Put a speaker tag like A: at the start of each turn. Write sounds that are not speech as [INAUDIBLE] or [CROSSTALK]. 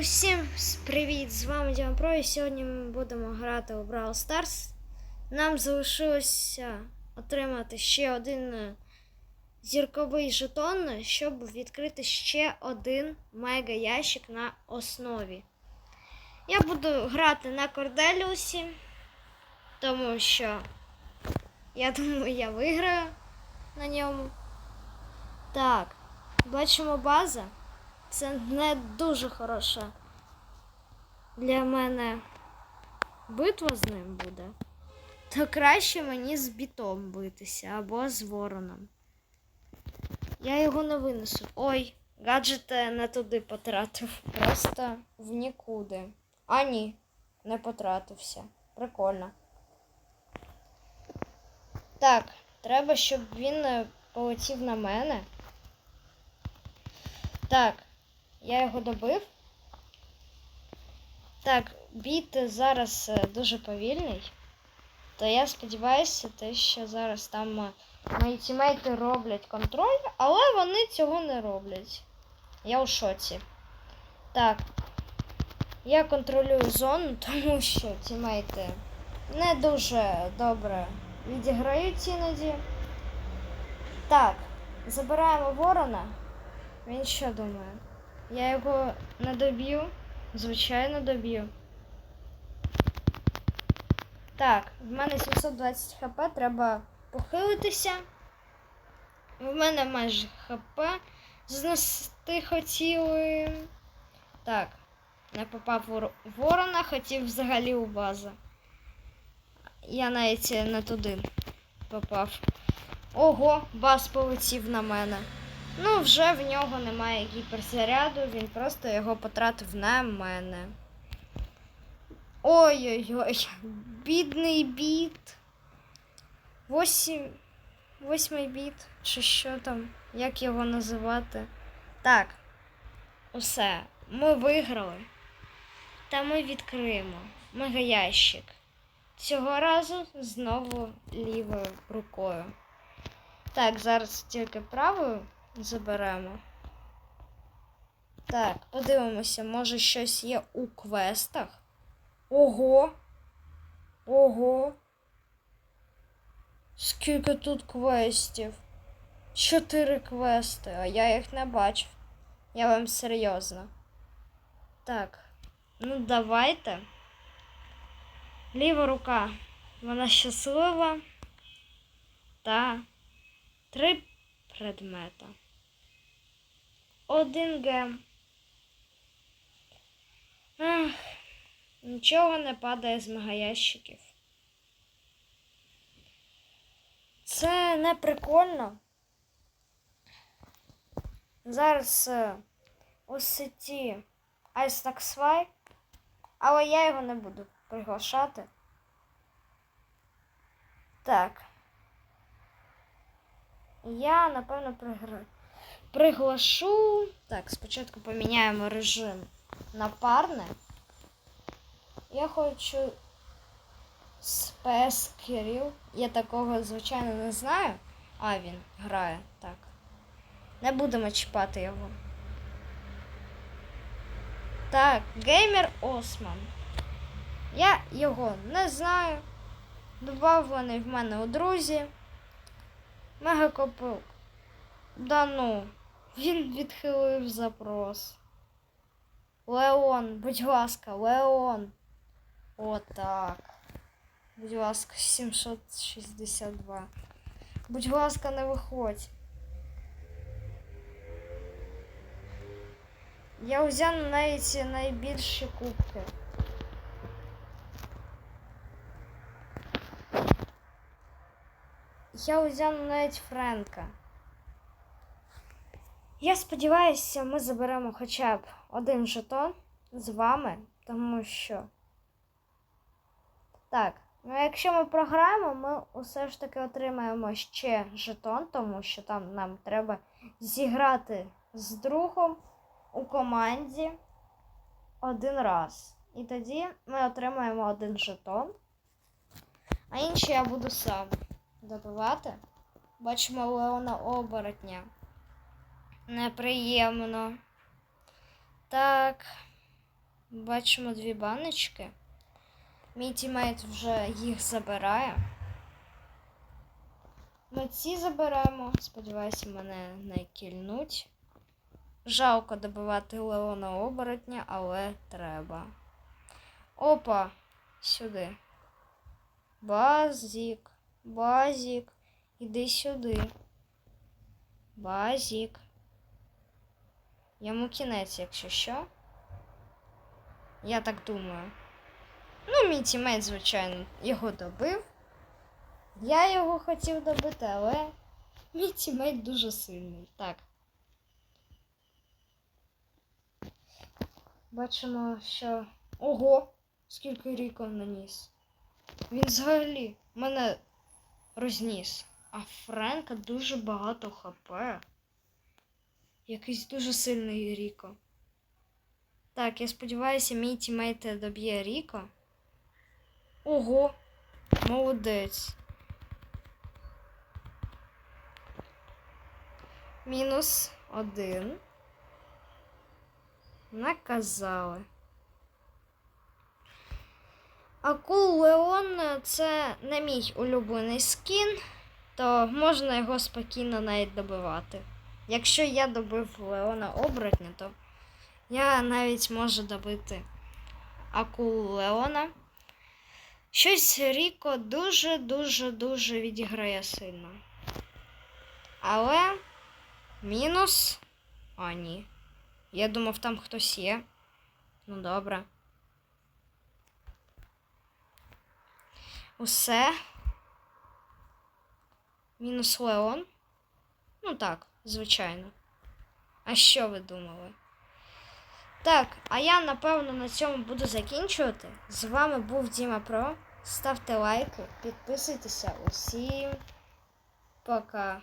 A: Усім привіт! З вами Діма Про і сьогодні ми будемо грати у Brawl Stars. Нам залишилося отримати ще один е, зірковий жетон, щоб відкрити ще один мега ящик на основі. Я буду грати на Корделіусі, тому що я думаю, я виграю на ньому. Так, бачимо база. Це не дуже хороша для мене битва з ним буде. То краще мені з бітом битися або з вороном. Я його не винесу. Ой, гаджети не туди потратив. Просто в нікуди. А ні, не потратився. Прикольно. Так, треба, щоб він е, полетів на мене. Так, я його добив. Так, біт зараз е, дуже повільний. То я сподіваюся, те, що зараз там е, мої тімейти роблять контроль, але вони цього не роблять. Я у шоці. Так. Я контролюю зону, [LAUGHS] тому що тімейти не дуже добре відіграють іноді. Так, забираємо ворона. Він що думає? Я його не доб'ю. Звичайно, доб'ю. Так, в мене 720 хп, треба похилитися. В мене майже хп. Знести хотіли. Так, не попав вор... ворона, хотів взагалі у база. Я навіть не туди попав. Ого, бас полетів на мене. Ну, вже в нього немає гіперзаряду, він просто його потратив на мене. Ой-ой-ой, бідний біт. Восім. Восьмий біт, чи що там, як його називати? Так, усе, ми виграли. Та ми відкриємо мегаящик. Цього разу знову лівою рукою. Так, зараз тільки правою заберемо. Так, подивимося, може щось є у квестах. Ого! Ого! Скільки тут квестів? Чотири квести, а я їх не бачив. Я вам серйозно. Так, ну давайте. Ліва рука. Вона щаслива. Та три предмета. Один гем. Ах, нічого не падає з мегаящиків. Це не прикольно. Зараз у сеті Айстаксвай, але я його не буду приглашати. Так. Я, напевно, пригра... приглашу. Так, спочатку поміняємо режим на парне. Я хочу з PS Кирил. Я такого, звичайно, не знаю. А, він грає, так. Не будемо чіпати його. Так, геймер Осман. Я його не знаю. Добавлений в мене у друзі. Мегакопил. Да ну, він відхилив запрос. Леон, будь ласка, Леон. Отак. Будь ласка, 762. Будь ласка, не виходь. Я взяв навіть найбільші кубки. Я взяв навіть Френка. Я сподіваюся, ми заберемо хоча б один жетон з вами, тому що. Так, ну якщо ми програємо, ми усе ж таки отримаємо ще жетон, тому що там нам треба зіграти з другом у команді один раз. І тоді ми отримаємо один жетон, а інший я буду сам добивати. Бачимо Леона оборотня. Неприємно. Так. Бачимо дві баночки. Мій тімейт вже їх забирає. Ми ці заберемо. Сподіваюся, мене не кільнуть. Жалко добивати Леона оборотня, але треба. Опа, сюди. Базік, базік, іди сюди. Базік. Йому кінець, якщо що. Я так думаю. Ну, мій тімейт, звичайно, його добив. Я його хотів добити, але мій тімейт дуже сильний. Так. Бачимо, що. Ого! Скільки Ріко наніс. Він взагалі мене розніс. А Френка дуже багато хп. Якийсь дуже сильний Ріко. Так, я сподіваюся, мій тімейт доб'є Ріко. Ого! Молодець. Мінус один. Наказали. Акул Леон це не мій улюблений скін, то можна його спокійно навіть добивати. Якщо я добив Леона оборотня, то я навіть можу добити акулу Леона. Щось Ріко дуже-дуже дуже відіграє сильно. Але мінус. А, ні. Я думав, там хтось є. Ну, добре. Усе. Мінус Леон. Ну так, звичайно. А що ви думали? Так, а я напевно на цьому буду закінчувати. З вами був Діма Про. Ставте лайки, підписуйтеся. Усім пока.